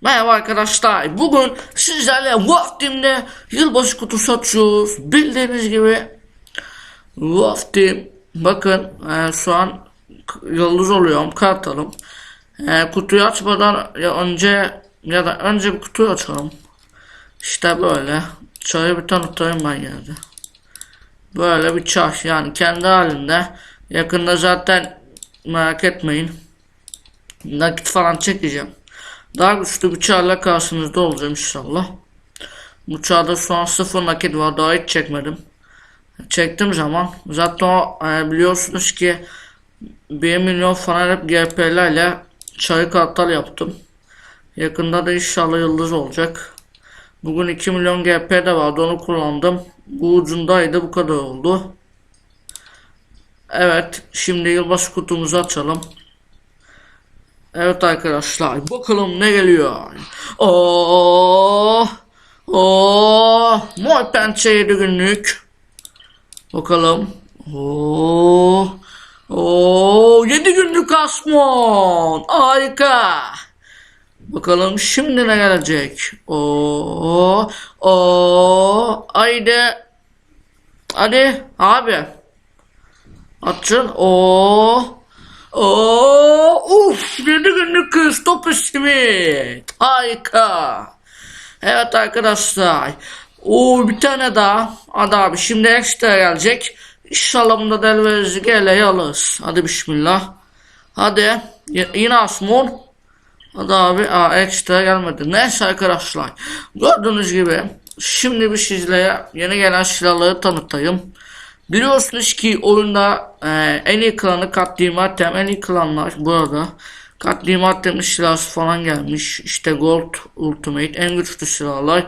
Merhaba arkadaşlar. Bugün sizlerle Wolf Team'de yılbaşı kutusu açıyoruz. Bildiğiniz gibi Wolf Team bakın e, şu an yıldız oluyorum kartalım. E, kutuyu açmadan ya önce ya da önce bir kutuyu açalım. İşte böyle. Çayı bir tanıtayım ben yerde. Böyle bir çay yani kendi halinde. Yakında zaten merak etmeyin. Nakit falan çekeceğim. Daha güçlü bir çağla karşınızda olacağım inşallah. Bu çağda şu an sıfır nakit var daha hiç çekmedim. Çektim zaman zaten o, e, biliyorsunuz ki 1 milyon falan hep GP'lerle çayı kartlar yaptım. Yakında da inşallah yıldız olacak. Bugün 2 milyon GP de vardı onu kullandım. Bu ucundaydı bu kadar oldu. Evet şimdi yılbaşı kutumuzu açalım. Evet arkadaşlar bakalım ne geliyor. Oo, oo, mor pençe 7 günlük. Bakalım. Oo, oo, 7 günlük asmon. Harika. Bakalım şimdi ne gelecek. Oo, oo, haydi. Hadi abi. Açın. Oo. Oo, 7 günlük Christopher Smith. Harika. Evet arkadaşlar. Oo, bir tane daha. Hadi abi şimdi ekstra gelecek. İnşallah bunda da elverişli geleği alırız. Hadi bismillah. Hadi. Y- yine Asmon. Hadi abi. Aa, ekstra gelmedi. Neyse arkadaşlar. Gördüğünüz gibi. Şimdi bir sizlere yeni gelen silahları tanıtayım. Biliyorsunuz ki oyunda e, en iyi klanı katlimat tem en iyi klanlar burada. Katlimat demiş silahı falan gelmiş. İşte Gold Ultimate en güçlü silahlar.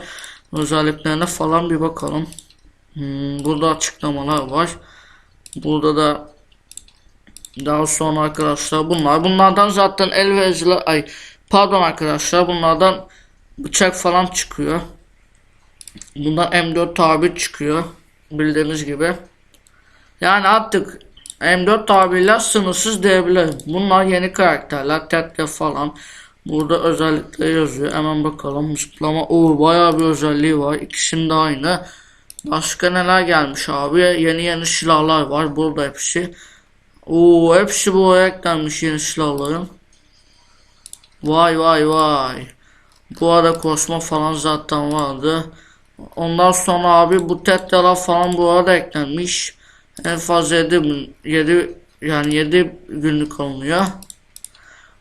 Özelliklerine falan bir bakalım. Hmm, burada açıklamalar var. Burada da daha sonra arkadaşlar bunlar. Bunlardan zaten el ve ay pardon arkadaşlar bunlardan bıçak falan çıkıyor. Bundan M4 tabi çıkıyor. Bildiğiniz gibi. Yani artık M4 tabirler sınırsız diyebilirim. Bunlar yeni karakterler. Tetka falan. Burada özellikleri yazıyor. Hemen bakalım. Zıplama. Oo bayağı bir özelliği var. İkisinin de aynı. Başka neler gelmiş abi? Yeni yeni silahlar var. Burada hepsi. Oo hepsi buraya eklenmiş yeni silahların. Vay vay vay. Bu arada kosma falan zaten vardı. Ondan sonra abi bu tetralar falan bu arada eklenmiş. En fazla 7, gün- 7 yani 7 günlük alınıyor.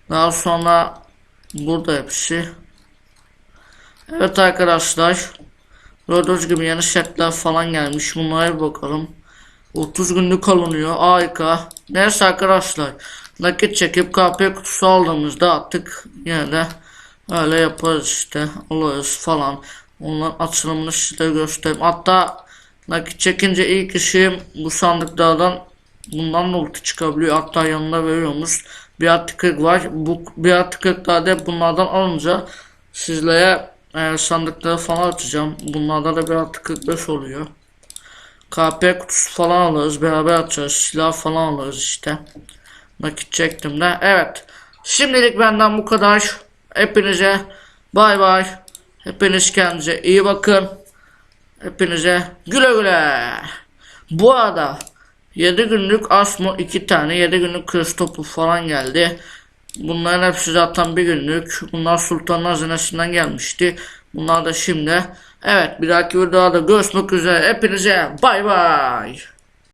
Daha sonra burada hepsi. Evet arkadaşlar. Gördüğünüz gibi yeni setler falan gelmiş. Bunlara bir bakalım. 30 günlük alınıyor. Harika. Neyse arkadaşlar. Nakit çekip KP kutusu aldığımızda artık yine de öyle yaparız işte. Alırız falan. Onların açılımını size göstereyim. Hatta nakit çekince ilk işim bu sandıklardan bundan da ulti çıkabiliyor. Hatta yanında veriyormuş. Bir artı 40 var. Bu bir artı 40'larda hep bunlardan alınca sizlere e, sandıkları falan açacağım. Bunlarda da bir artı 45 oluyor. KP kutusu falan alırız. Beraber açarız. Silah falan alırız işte. Nakit çektim de. Evet. Şimdilik benden bu kadar. Hepinize bay bay. Hepiniz kendinize iyi bakın. Hepinize güle güle. Bu arada 7 günlük Asmo 2 tane 7 günlük Kristopu falan geldi. Bunların hepsi zaten bir günlük. Bunlar Sultan Hazinesi'nden gelmişti. Bunlar da şimdi. Evet bir dahaki videoda görüşmek üzere. Hepinize bay bay.